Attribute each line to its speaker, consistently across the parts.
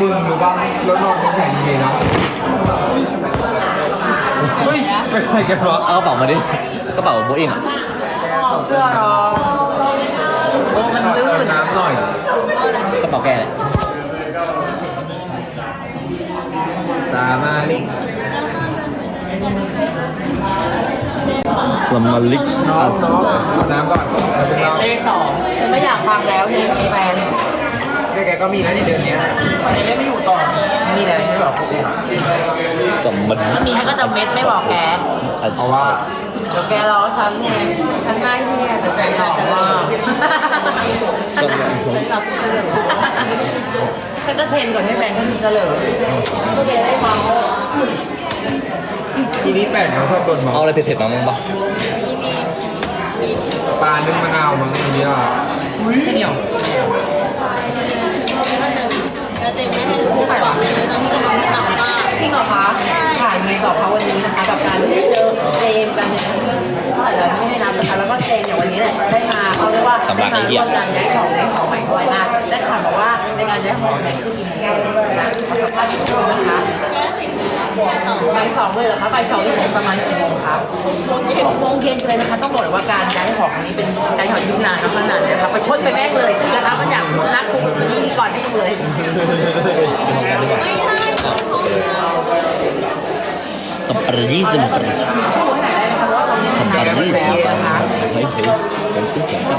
Speaker 1: มึงรู้ป่ะรถนอนเป็นแข่งจริงๆนะเฮ้ยเป็นอะไรกันวะ
Speaker 2: เอากระเป๋ามาดิกระเป๋าโบอิงอะ
Speaker 3: เสื้อรองโอ้มันลื่น
Speaker 1: น้ำหน่อย
Speaker 2: กระเป๋าแกเนี่ย
Speaker 1: สามาลิก
Speaker 2: สมาลิก
Speaker 1: น้องน้องเอาน้ำก่อนเอาเป็นเรา
Speaker 3: เลขสองฉันไม่อยากฟังแล้วเพลงมีแฟน
Speaker 1: แกก็มีนะในเดือนเนี้ย
Speaker 3: มันจะไม่อยู่ต่อมีอะไรไม่บอกแกหรอ
Speaker 2: สมาลิก
Speaker 3: ถ้ามีให้ก็จะเม็ดไม่บอกแก
Speaker 1: เพราะว่า
Speaker 3: เดี๋ยวแกรอฉันไงฉันหน้าที่เนี่ยแต่แฟนหล่อมาก
Speaker 2: สมาลิก
Speaker 3: ฉันก็เทรนก่อนให้แฟนก็เฉลิมพวกแกได้เมา
Speaker 1: ทีนี้แปลกนะชอบโดนมอ
Speaker 2: เอา
Speaker 1: ง
Speaker 2: อะไรเผ็ดๆมาบ้างปะ
Speaker 1: ปลานึ่งมะนาวมั้งทีนี้อะ
Speaker 3: ข้าวเหนียว
Speaker 4: ก็จะจะ เต็มไม่ให้คือหวังเลยนะที่จะมาทำมาก
Speaker 3: จริงเหรอคะถ่ายยังไงต่อคะวันนี้นะคะกับการที่ได้เจอ เจมส์กันเนี่ยเท่าไหร่แล้วไม่ได้นับนะคะแล้วก็เจมส์เนี่ยวันนี้เนี่ยได้มาเขาเรียกว่าได้มาร่วมกันย้ายของในของใหม่ด้วยนะได้ข่าวบอกว่าในการย้ายของเนี่ยคือกินแก้วเลยนะขอสัมภาษณ์นิดนึงนะคะ
Speaker 4: แค่สิ่งแค่ต่อ
Speaker 3: บ่ายสองเลยเหรอคะบ่ายสองที่เสร็จประมาณกี่โมงคะหกโมงเย็นเลยนะคะ ต้องบอกเลยว่าการย้ายของนี้เป็นการย้ายของที่นานขนาดนี้นะคะไปชดไปแม่งเลยนะคะมันอยากพูดนักคุณเป็นพิธีกรให้เลย
Speaker 2: สมาลิก
Speaker 3: เล้ว
Speaker 2: มา
Speaker 3: ตอน
Speaker 2: ลิ
Speaker 3: นี้
Speaker 2: ก
Speaker 3: อีกหนึ่งชั่วโมงเท่าไหร่ได้ ไหมคะเพราะว่าตอนนี้
Speaker 2: ส
Speaker 3: ทำงาน
Speaker 2: มา
Speaker 3: กัน
Speaker 2: ลิก
Speaker 3: แล้วนะคะ
Speaker 2: เฮ้ยเฮ้ยผมปิดแขนกับ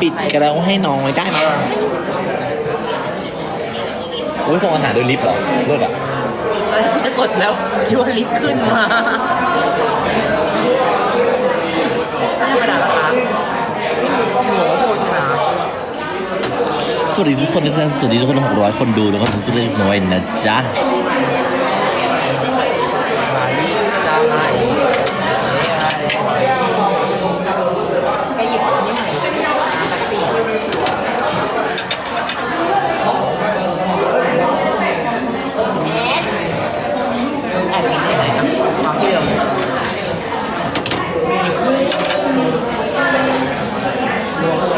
Speaker 2: ปิดกระเราให้น้อยได้ไหมโอ้ยส่งอาหารโดยลิฟต์เหรอเลิศอะ
Speaker 3: แล้วจะกดแล้วคิดว่าลิฟต์ขึ้นมาไม่ธรรมดานะคะหมูโภชนา
Speaker 2: สวัสดีทุกคนนะครับสวัสดีทุกคนหกร้อยคนดูแล้วก็ทุกท่านน้อยนะจ๊ะ
Speaker 3: มาลิซามาลิไปหยิบอันนี้หน่อยแท็กซี่แอบกินได้ไหมครับความที่เดิม
Speaker 2: เว้ยเป็นนัสนัสบานิสบาจินีชิมัสมัสบาชินี
Speaker 3: ไม่ได้กูสองคนกูคนเดียว
Speaker 2: บ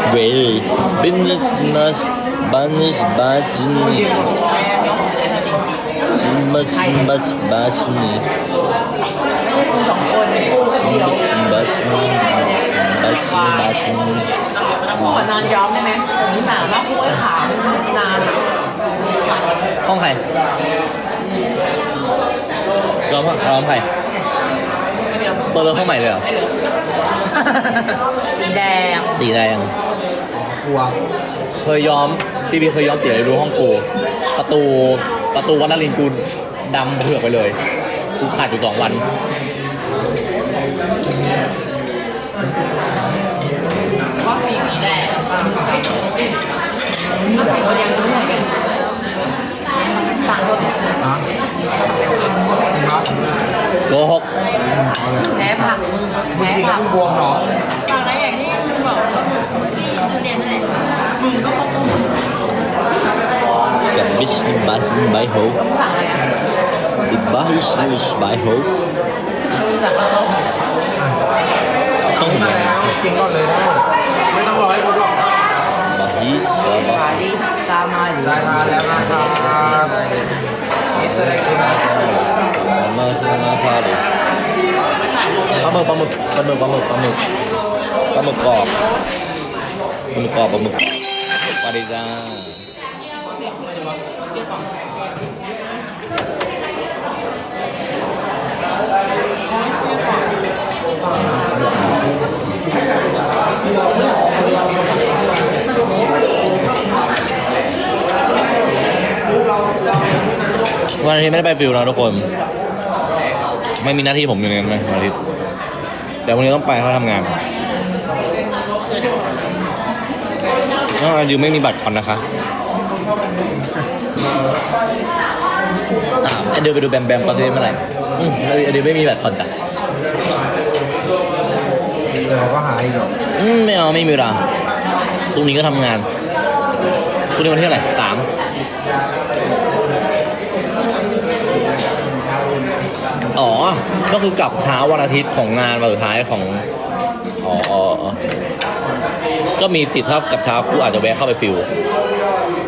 Speaker 2: าชินีบาชินีบาชินี
Speaker 3: กูขอนอนย้อมได้ไหมผมหนามากกูไอ้ขานานอะ
Speaker 2: ห้องใครร้องร้องใครเปิดเลยห้องใหม่เลยเหรอ
Speaker 3: สีแดง
Speaker 2: ตีแดง
Speaker 1: ครัว
Speaker 2: เคยย้อมพี่บีเคยย้อมเตี๋ยวรู้ห้องกู ประตูประตูวัดนรินทร์กูดำเผือกไปเลยกูขาดอยู่สองวัน
Speaker 3: ว่าสีสีแดงก็ใส่คนยังรู้ไหนกันา
Speaker 2: ชินไบโฮ
Speaker 3: สั่งอะไรอะ
Speaker 2: บิบาฮิชนิชไบโฮ
Speaker 3: มึงสั่งแล้วก็
Speaker 2: ช่อง
Speaker 1: มาแล้วกินก่อนเลยได้ไม่ต้องรอให้กูหรอก
Speaker 2: บาฮิสบา
Speaker 3: มาดิตามมาดิ
Speaker 1: ได้ทานแล้วนะครับนี่คืออะไรกินนะ
Speaker 2: มาสมาคาดิปลาหมึกปลาหมึกปลาหมึกปลาหมึกปลาหมึกปลาหมึกกรอบปลาหมึกกรอบปลาหมึกปลาดิจ้า วัน อาทิตย์ไม่ได้ไปฟิลนะทุกคน ไม่มีหน้าที่ผมอยู่ในนั้นไหมวันอาทิตย์แต่วันนี้ต้องไปเพราะทำงานน้องอายุไม่มีบัตรคอนนะคะอ่าไอเดินไปดูแบมแบมตอนที่เมื่อไหร่อืมไอเดินไม่มีบัตรคอนจ้ะ
Speaker 1: เดี๋ยวก็หาอีกหรอก
Speaker 2: อืมไม่เอาไม่มีเวลาพรุ่งนี้ก็ทำงานพรุ่งนี้วันที่เท่าไหร่สาม อ๋อ ก็คือกลับเช้าวันอาทิตย์ของงานวันสุดท้ายของอ๋ออ๋ออ๋อก็มีสิทธิ์ถ้ากลับเช้ากูอาจจะแวะเข้าไปฟิล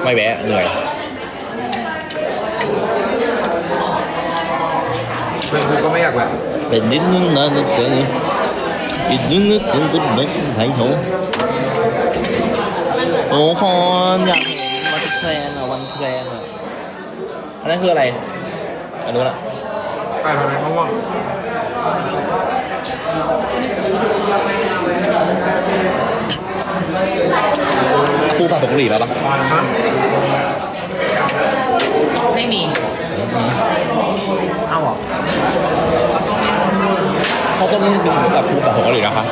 Speaker 2: ไม่แวะเหนื่อย
Speaker 1: เพื่อนกูก็ไม่อยากแวะ
Speaker 2: เป็นนิดนึงนะนึกเสียงอีกนิดนึงตึงตึงตึงใส่ถุงโอ้โหอยากเห็นวันแคลนอะวันแคลนอะอันนั้นคืออะไรอันนู้นอะ
Speaker 1: ไปทำไมมะม่วง
Speaker 2: ปูผัดผงกะหรี่มาปะ
Speaker 1: ฮะ
Speaker 3: ไม่มี เอาเหรอ
Speaker 2: เขาต้มนึ่งกินกับปูผัดผงกะหรี่นะคะ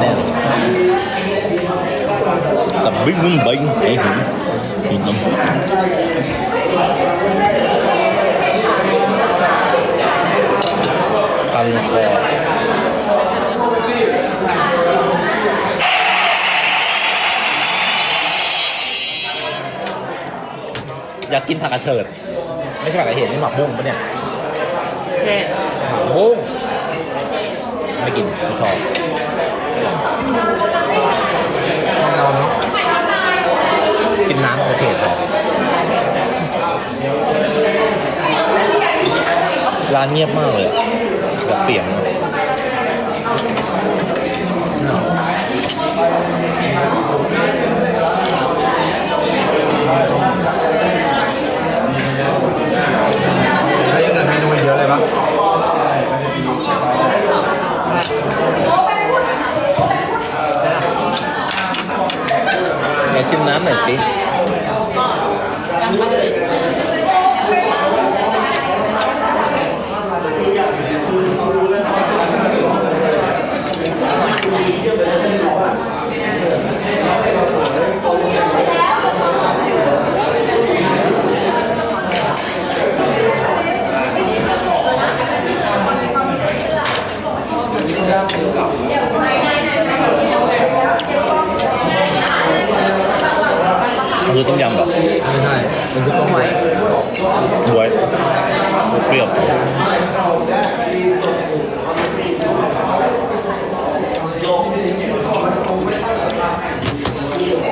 Speaker 2: แน่เลยกับบิ๊กบุ้งบิ๊กไอ้หินหินน้ำคันคออยากกินผักกระเฉิด ไม่ใช่ผักกระเฉดนี่หมักบุ้งปะเนี่ย
Speaker 3: เช่น
Speaker 2: หมักบุ้งไม่กินไม่ชอบ
Speaker 1: เราเนาะ
Speaker 2: กินน้ำกระเฉดพอร้านเงียบมากเลยแบบเสียงอะ
Speaker 1: แล้วยังเหลือเมนูอีกเยอะเลยปะ
Speaker 2: ไหนชิมน้ำหน่อยสิ
Speaker 3: ยังไม่เลย
Speaker 2: คือต้มยำแบบ
Speaker 1: ไม่ใช่มันคือต้มไว้
Speaker 2: บวยเปรี้ยว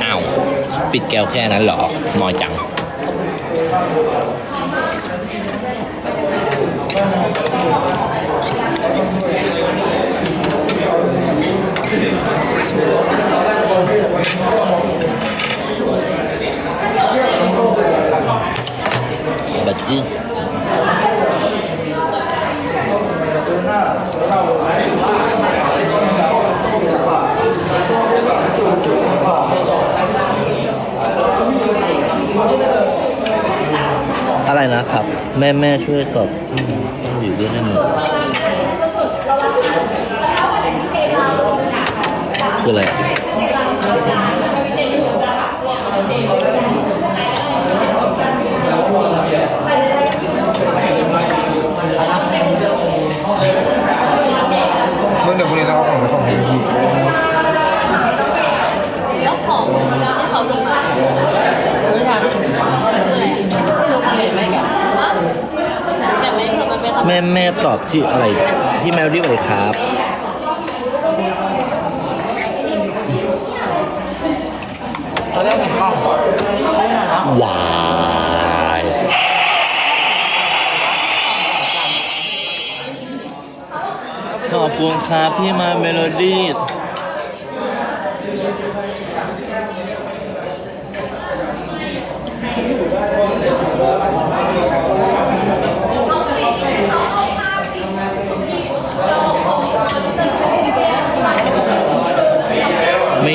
Speaker 2: อ้าว ปิด แก้วแค่นั้นหรอ น้อยจังบัจ อะไรนะครับ แม่แม่ช่วยตอบที่ต้องอยู่ด้วยได้ไหมคืออะไรอะ
Speaker 1: เมื่อเดี๋ยวพรุ่งนี้ต้องเอาของไปส่งให้พี่
Speaker 4: แล้วของที่เขาลงมา
Speaker 3: ไม่ทันไม่รู้กินเลยไหมแก
Speaker 4: แต่ไม่เผื่อมันเป็น
Speaker 2: แม่แม่ต อบที่อะไรพี่แมวที่ไหนครับ
Speaker 3: ตอนแรกเห็นกล้องไม่ทันแล้ว
Speaker 2: วายขอบคุณครับพี่มาเมโลดี้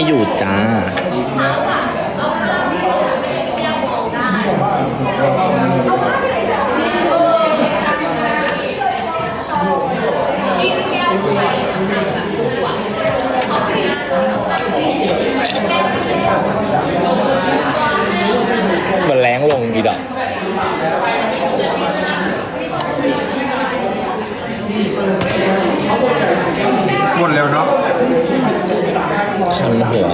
Speaker 2: อยู่จ้า มันแรงลงอีดอก
Speaker 1: หมดเร็วเนาะ
Speaker 2: ชันหัว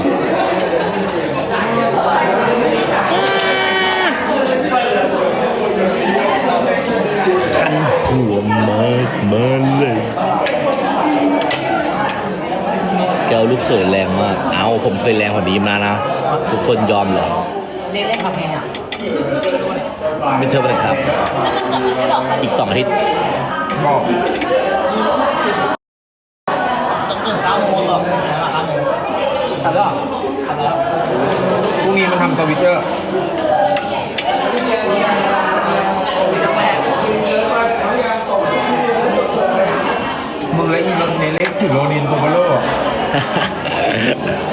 Speaker 2: ลูกเขยแรงมาก เอาผมเคยแรงกว่านี้มานะ ทุกคนยอมเหรอ
Speaker 3: เจ๊เล่นกับเพลงอะ
Speaker 2: ไม่เท่ากันครับ
Speaker 4: แล้วมันจะไม่ได้บอกใคร
Speaker 2: อีกสองอาทิตย์
Speaker 1: บอก
Speaker 3: ต้องตื่นเก้าโมงหรอกเก้าโมงขับแล้วขับแล้ว
Speaker 1: พรุ่งนี้มันทำทวิตเตอร์มึงและอีโรนเนเล็กถือโรนินโตเบโลอะ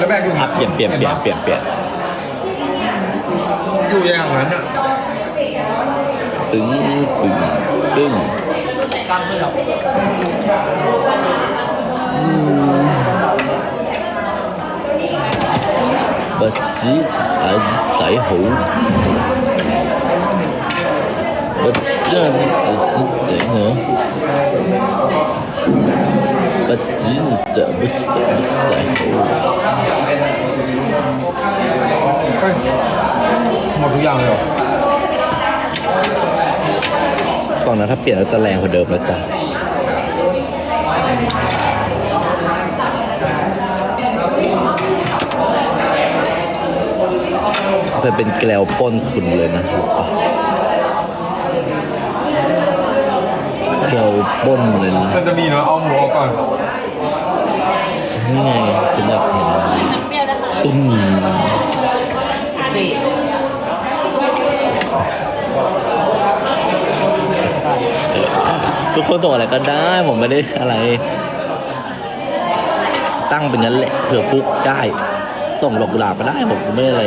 Speaker 1: แล้วแบกอยู่
Speaker 2: อ่ะเปลี่ยนเปลี่ยนเปลี่ยนเปลี่ยนเปลี่ยน
Speaker 1: อยู่อย่างนั้นอ่ะ
Speaker 2: ตึงตึงตึง
Speaker 3: กล้ามขึ้นหรอ
Speaker 2: 不只系洗好，不将啲整啊，不只就不洗
Speaker 1: the what's the หมดทุกอย่างเลยหรอ
Speaker 2: ตอนนั้นถ้าเปลี่ยนแล้วจะแรงกว่าเดิมแล้วจ้ะเคยเป็นแกลวป้นคุณเลยนะแกลวป้นเลยนะ
Speaker 1: มันจะมีเนาะเอาหมูออกก่อน
Speaker 2: นี่ไงคุณอยากเห็น
Speaker 4: มันเปรี้ยวนะคะ
Speaker 2: ตุ้ม
Speaker 3: สี่
Speaker 2: ทุกคนส่งอะไรก็ได้ผมไม่ได้อะไร ตั้งเป็นงั้นแหละเผื่อฟุกได้ ส่งดอกกุหลาบก็ได้ผมไม่ได้อะไร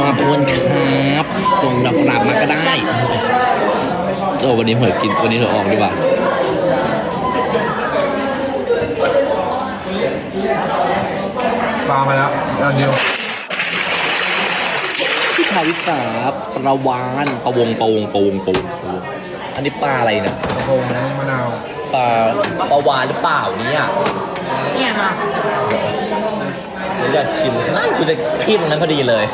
Speaker 2: ขอบคุณครับส่งดอกกุหลาบมาก็ได้โอ้วันนี้เหมือนกินวันนี้เราออกดีกว่า
Speaker 1: ปลามาแล้วอันเดียว
Speaker 2: พี่ชาวิสาปลาวานปลาวงปลาวงปลาวงปลาวงปลาวงอันนี้ปลาอะไรเนี่ย
Speaker 1: กระพงมะนาว
Speaker 2: ปลาปลาวานหรือเปล่าเนี่ย
Speaker 3: เนี่ยมา
Speaker 2: เดี๋ยวจะชิมนั่นกูจะคีบตรงนั้นพอดีเลย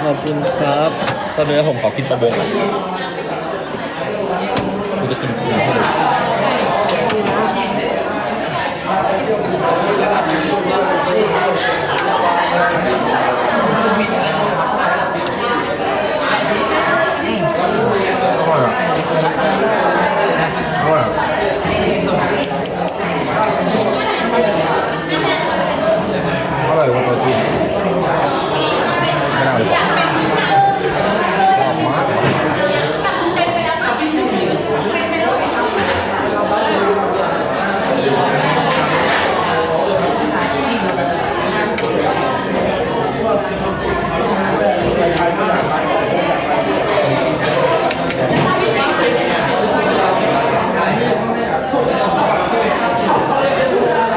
Speaker 2: ขอบคุณครับ ต อนนี้ผมขอกินปลาวงก่อนกูจะกินปูให้ดู
Speaker 1: อร่อยอะอร่อยอะอร่อยกว่าตัวจริงไม่ได้เลยชอบมาก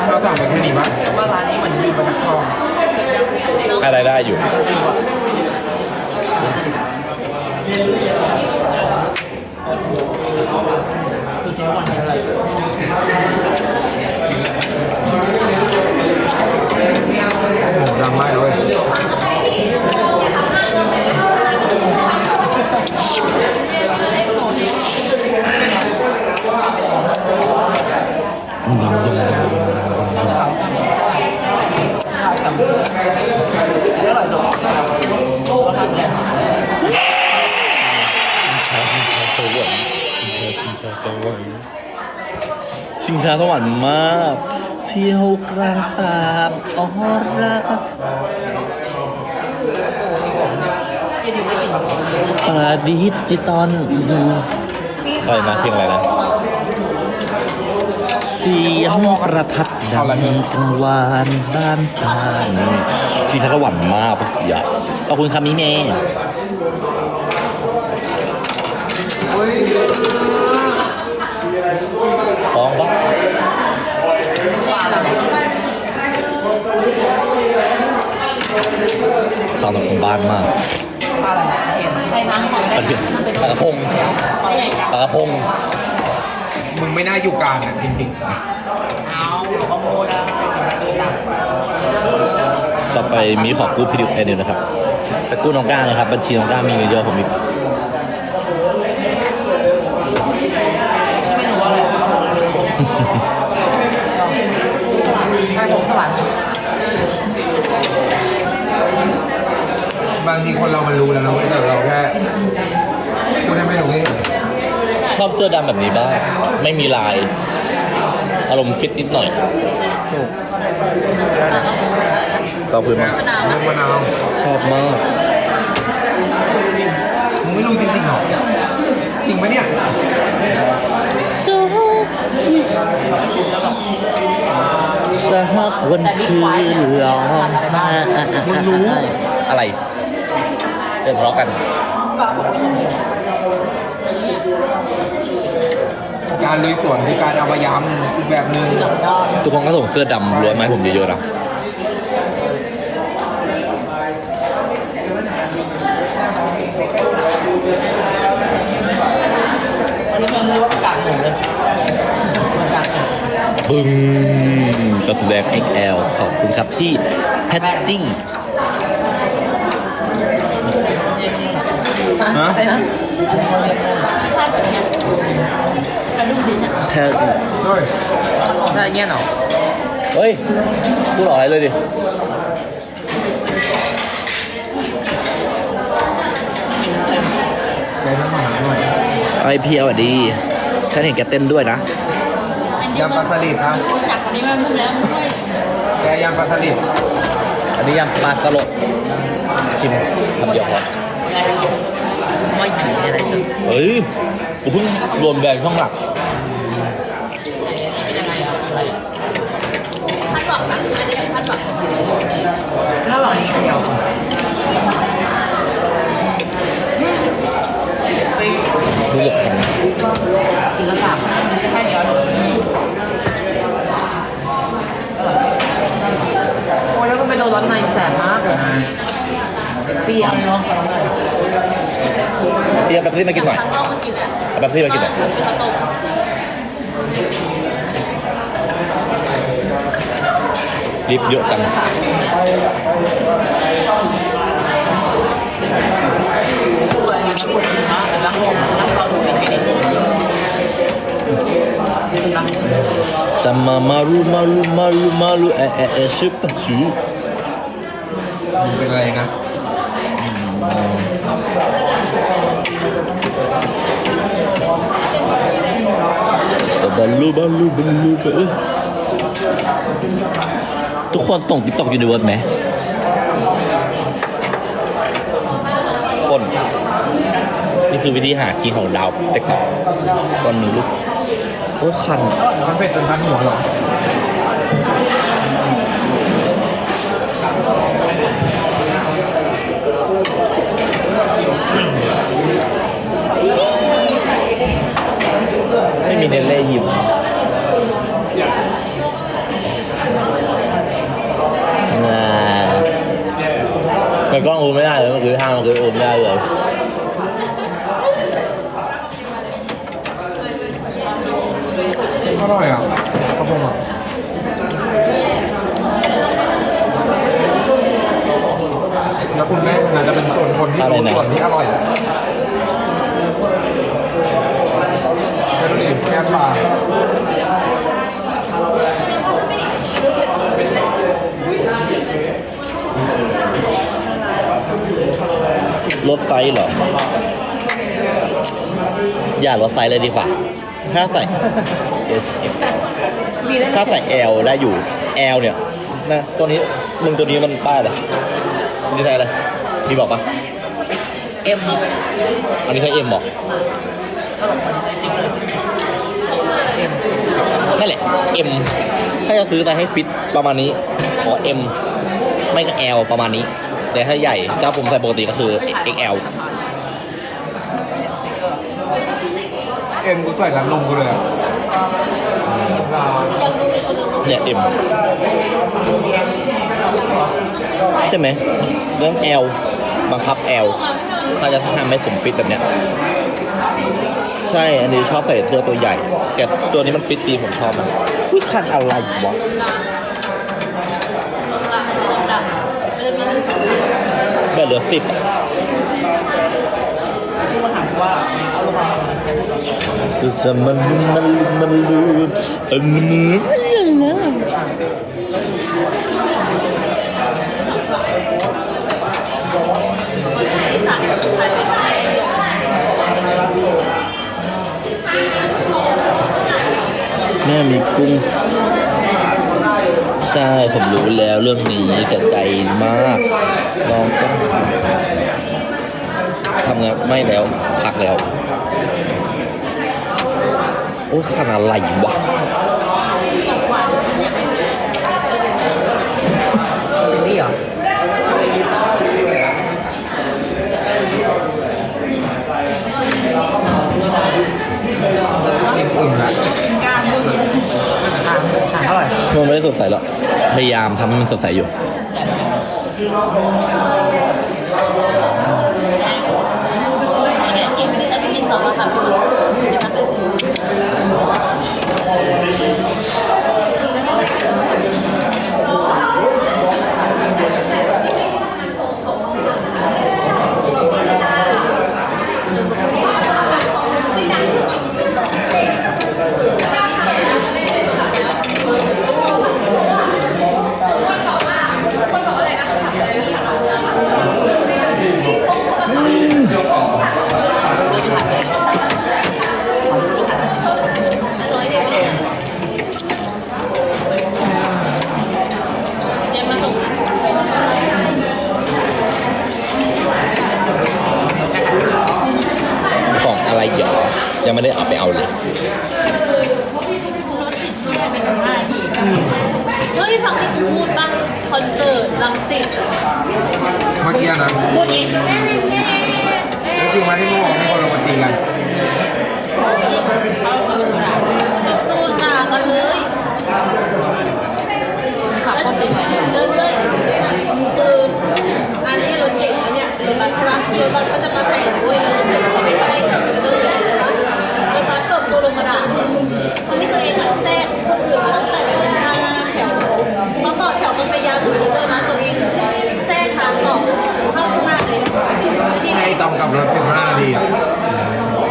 Speaker 1: เราสั่งไปแค่นี้ปะ
Speaker 3: ว่าร้านนี้เหมือนมีบรรทัดทอง
Speaker 2: อะไรได้อยู่
Speaker 1: หมูดังมากเลย
Speaker 2: ชิงช้าสวรรค์มากเที่ยวกลางป่าออรักปาดิจิตอลอะไรนะเพลงอะไรนะเสียงประทัดดังกังวานบ้านตานชิงช้าสวรรค์มากปะเกียขอบคุณคำนี้เมย์ฟ้องปะ
Speaker 3: เนี่ยเหรอา
Speaker 2: วแบบของบ้านมาก
Speaker 3: อะไรเห็นใครน้งของ
Speaker 2: ปลาเผ็ดปลากระพง
Speaker 3: ปลาใหญ่จัง
Speaker 2: ปลากระพง
Speaker 1: มึงไม่น่าอยู่กลางอะจริง
Speaker 3: เอาขโมยนะ
Speaker 2: ต่อไปมีขอกู้พี่ดิวแอนนิวนะครับไปกู้น้องก้านะครับบัญชีน้องก้ามีเงินเยอะผม
Speaker 3: มีา
Speaker 1: งทีคนเรามันรู้แล้วนะเว้ยแต่เราแค่กูได้ไม่รู้เอง
Speaker 2: ชอบเสื้อดำแบบนี้บ้าง ไม่มีลาย อารมณ์ฟิตนิดหน่อยต่อพื้นมา
Speaker 1: มึงมะนาว
Speaker 2: ชอบมาก
Speaker 1: มึงไม่รู้จริงๆหรอจริงปะเนี่ย
Speaker 2: สหักวันคืนร้องมึงรู้ อะไร เรื่องทะเลาะกัน
Speaker 1: การลุยสวนคือการเอามายำอีกแบบหนึ่ง
Speaker 2: ทุกคนก็ส่งเสื้อดำล้วนมาให้ผมเยอะๆนะ
Speaker 3: อันนี้มันเรียกว่าประกาศหมูเลยประกาศหมู
Speaker 2: บึ้งกระแสดง XL ขอบคุณครับพี่แพตตี้
Speaker 3: ฮะอะไรนะภาพแบบเนี้ยกระดุมดินอะ
Speaker 2: แพตตี้
Speaker 1: เฮ้ย
Speaker 3: ถ้าเงี้ยเนาะ
Speaker 2: เฮ้ยพูดออกอะไรเลยดิ
Speaker 1: ใจน้ำหมาหน่อย
Speaker 2: ไอพีสวัสดีฉันเห็นแกเต้นด้วยนะ
Speaker 1: ยำปลาสลิดครับ
Speaker 3: จากคนนี้มาพูดแล้วช่วย
Speaker 1: แกยำปลาสลิด
Speaker 2: อันนี้ยำปลาสลดชิมคำเดียวพอ
Speaker 3: ไม่หยีอะไรเชิง
Speaker 2: เฮ้ยกูเพิ่งรวมแบรนด์ช่องหลัก
Speaker 3: เป็นยังไงอะอะไร
Speaker 4: พัดบอกนะอันนี้ยังพัดบอก
Speaker 3: ถ้าหล่ออย่างนี้เดียว
Speaker 2: รู้สึกแข็ง
Speaker 3: กินแล้วสามแค่เดียวโอ้ยแล้วมันไปโดนร้อนในแสบมากเลยเซ็กซี่ อะ
Speaker 2: เตรียมแบบที่มากินหน่อย
Speaker 4: ทางนอกมากินแหละ
Speaker 2: เอาแบบที่มากินหน่อย
Speaker 4: กินข้าวต้ม
Speaker 2: ลิฟเยอะจัง
Speaker 3: รักผมรักเราดูเป็นไปได้รัก
Speaker 2: Sama maru maru maru maru eh eh eh super su
Speaker 1: มึงเป็นอะไรนะ
Speaker 2: balu balu balu balu ทุกคนต้องติ๊กต็อกยูนิเวิร์สไหมก้นนี่คือวิธีหากินของดาวติ๊กตอกก้นนึ่งลูกโอ้ยคัน
Speaker 1: มันเป็ดจนพันหัวหรอ
Speaker 2: ไม่มีเนเล่ยิ้มน่าแต่กล้องโอมไม่ได้เลยเมื่อกี้ห้างเมื่อกี้โอมไม่ได้เลย
Speaker 1: อร่อยอะกระพงอะแล้วคุณแม่น่าจะเป็นส่วนคนที่รู้ส่วนที่อร่อยจะดูดิแก้มปลา
Speaker 2: รถไฟเหรอ อย่ารถไฟเลยดีกว่า ถ้าใส่ S
Speaker 3: มีได้
Speaker 2: ถ้าใส่ L ได้อยู่ L เนี่ยนะตัวนี้มึงตัวนี้มันป้ายอะไรนี่ใส่อะไรมีบอกปะ
Speaker 3: เอ็ม
Speaker 2: อันนี้ใช้ M บอก
Speaker 3: เอ็ม
Speaker 2: นั่นแหละ M ถ้าจะซื้อไปให้ฟิตประมาณนี้ ขอ M ไม่ก็ L ประมาณนี้ แต่ถ้าใหญ่เจ้าผมใส่ปกติก็คือ XL
Speaker 1: เอ็มกูใส่รัดนมกูเลยอะ
Speaker 2: เนี่ย M ใช่ไหมเรื่องแอลบังคับแอลถ้าจะทำให้ผมฟิตแบบเนี้ยใช่ อันนี้ชอบใส่เสื้อตัวใหญ่ แต่ตัวนี้มันฟิตดีผมชอบมันอุ้ยคันอะไรวะ
Speaker 4: ไม่ได้มีหนึ่ง
Speaker 2: แบบเหลือสิบอะสุดจะมันลืมมันลืมมันลืมเออมันลืมแม่มีกุ้ง ใช่ผมรู้แล้วเรื่องนี้แต่ใจมากน้องต้องทำงานไม่แล้วพักแล้ว โอ้ขนาดอะไรวะ
Speaker 3: เป็นนี่เหรอ
Speaker 1: อุ่นละ
Speaker 3: กล้ามพูดผิดถามถามเท่าไหร่
Speaker 2: มันไม่ได้สดใสหรอกพยายามทำให้มันสดใสอยู่
Speaker 4: แล้วพี่กินสองแล้วค่ะ น้อยเด็กเนี่ยเดี๋ยวมาส่ง
Speaker 2: ของอะไรหยอยัง ไม่ได้เอาไปเอาเลย
Speaker 4: เฮ้ยฟังที่กูพูดป่ะคอนเสิร์ตลังสิต
Speaker 1: เมื่อกี้นะพูดอีกก็คือมาที่นู่นมีคนลงมาตีกัน
Speaker 4: ตูนด่ากันเลยเลิกเลยคืออันนี้รถเก่งนะเนี่ยรถบัสใช่ปะรถบัสก็จะมาแต่งด้วยแล้วรถเก่งเขาไม่ให้รถบัสรถบัสเปิด ตัวลงมาด่าคนที่ตัวเองอะแทรกคนอื่นตั้งแต่แบบหน้าแถวเขาต่อแถวกันไปยาวถึงเลยนะตัวเองแทรกทางออกเข้าข้างหน้าเลยที่
Speaker 1: ไอ้ตอมกลับรถ15นาทีอะ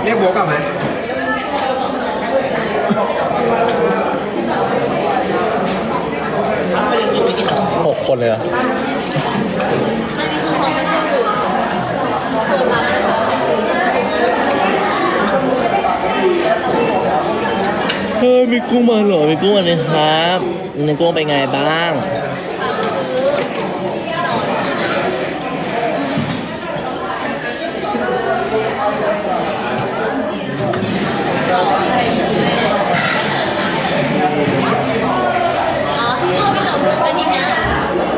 Speaker 1: เรียกโบกกลับไหม
Speaker 2: หกคนเลยเหรอ
Speaker 4: อันนี้คือเขาไม่ช่วยดูโทรมา
Speaker 2: เฮ้ยมีกุ้งมาเหรอมีกุ้งมาเลยครับมีกุ้งเป็นไงบ้าง
Speaker 4: อ๋อที่เขาไม่ตอบไปทีเนี้ย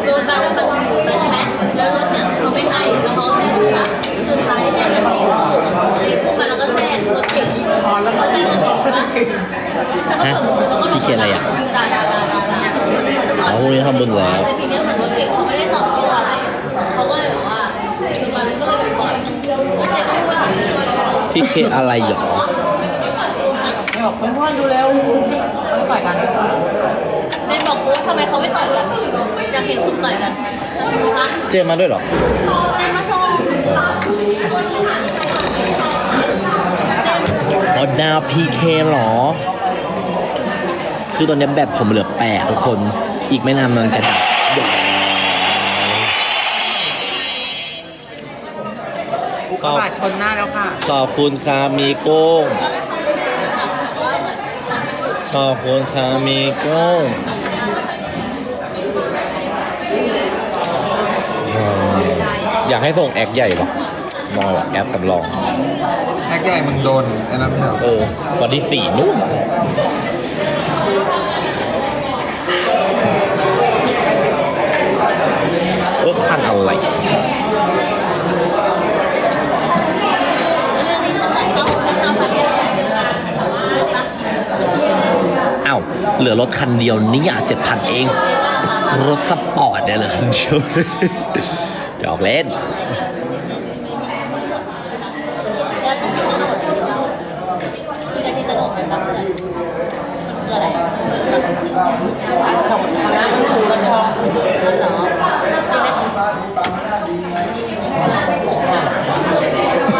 Speaker 4: โดนบัตรมันอยู่ใช่ไหมแล้วรถเนี่ยเขาไม่ให้แล้วเขาให้ดูละสุดท้ายเนี่ยก็ตีตีพุ่งมาแล้วก็แทรกรถเก่งพอแล้วก็แทรกรถเก่งนะแล้วก็เปิดประตูแล้วก็ลง
Speaker 2: พี่เขียนอะไรอะ
Speaker 4: ด่าด่าด่าด่าด่า
Speaker 2: อ๋อพวกนี้ทำบุญแล้ว
Speaker 4: แต่ทีเนี้ยเหมือนรถเก่งเขาไม่ได้ตอบโต้อะไรเขาก็เลยแบบว่าคือมันก็เลยปล่อยรถเก่งก็พูดว่า
Speaker 2: พี่เคอะไรหรอ
Speaker 3: ไม่บอกเพื่อนๆดูเร็วเขาต่อยกัน
Speaker 4: เดนบอกกูว่าทำไมเขาไม่ต่อยกันอยากเห็นคุณต่อยกันดูคะ
Speaker 2: เจมาด้วยเหรอ
Speaker 4: เดนมาส่งเดน
Speaker 2: อ๋อดาวพีเคหรอ คือตอนนี้แบบผมเหลือแปดทุกคน อีกไม่นานมันจะดับ
Speaker 3: อุกกาบาตชนหน้าแล้วค่ะ
Speaker 2: ขอบคุณครับมีกุ้งขอบคุณครับมีกุ้งอืมอยากให้ส่งแอคใหญ่ปะมองแบบแอปสำรอง
Speaker 1: แท็กใหญ่มึงโดนไอ้นั้นไม่ใช่เหรอ
Speaker 2: เออวันที่สี่นู่นเออคันอะไร
Speaker 4: เรื่องนี้ฉันอะไรเอ้า
Speaker 2: วเหลือรถคันเดียวนี่อะเจ็ดพันเอง รถสปอร์ตเนี่ยเลยคันเดียวหยอกเล่น
Speaker 4: ว่าต้องกระโดดอย่างนี้ป่ะคือการที่กระโดดเป็นแบบเพื่อนคืออะไรคือแบบ
Speaker 3: ของคณะมันคือกันชอบ
Speaker 4: เหรอจริงไหม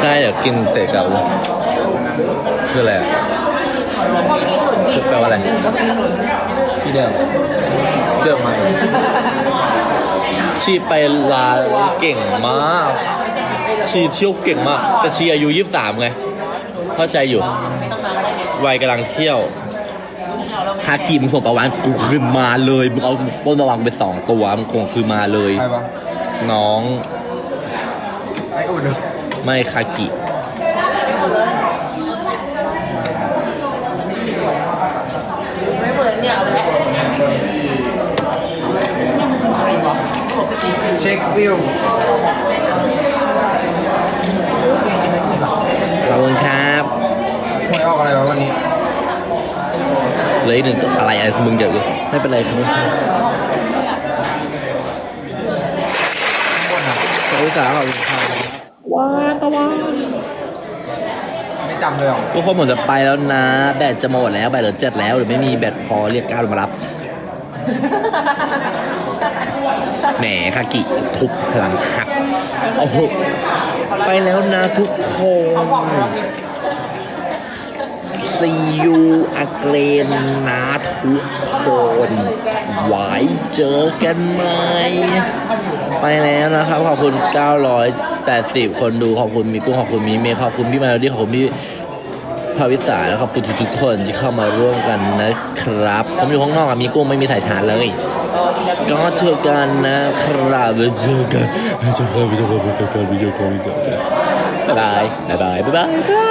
Speaker 2: ใช่เดี๋ยวกินเตะกับเลยคืออะไรอะ
Speaker 3: ก็มีส่วนที่
Speaker 2: แปลว่าอะไร
Speaker 3: ก็มีส่วน
Speaker 1: ที่เดิมเดิมมา
Speaker 2: ชีไปลาเก่งมาก ชีเที่ยวเก่งมาก แต่ชีอายุยี่สามไง เข้าใจอยู่
Speaker 3: ไม่ต้องมาก็ได้เนี่ย
Speaker 2: วัยกำลังเที่ยว ฮากิมึงส่งประวานกูคืนมาเลยมึงเอาต้นประวานไปสองตัวมึงคงคืนมาเลย
Speaker 1: ใครปะ
Speaker 2: น้อง
Speaker 1: ไออุ่นเหรอ
Speaker 2: ไม่คากิ
Speaker 3: ไม่เหมือนเนี่ยเอาไปแล้ว
Speaker 1: เช็ควิว
Speaker 2: ขอบคุณครับ
Speaker 1: หวยออกอะไรวะวันนี้
Speaker 2: เหลยหนึ่งอะไรอะไรของมึงเดี๋ยวดูไม่เป็นไรครับขอบคุณสาวขอบคุณครับว้าตะวัน
Speaker 1: ไม่จำเลยหรอ
Speaker 2: ทุกคนผมจะไปแล้วนะ แบตจะหมดแล้วแบตเหลือเจ็ดแล้วหรือไม่มีแบตพอเรียกก้าวมารับแหมคากิทุบพลังหักโอ้โหไปแล้วนะทุกคน See you again นะทุกคนไว้เจอกันไหม ไปแล้วนะครับ ขอบคุณ 980 คนดูขอบคุณมีกุ้งขอบคุณมีเมย์ขอบคุณพี่มาดี้ขอบคุณพี่ภาวิสาและขอบคุณทุกๆคนที่เข้ามาร่วมกันนะครับ ผมอยู่ข้างนอกอะมีกุ้งไม่มีสายชาร์จเลยก็เจอกันนะครับเจอกันเจอกันเจอกันเจอกันเจอกันเจอกันบ๊ายบายบ๊ายบายบ๊ายบาย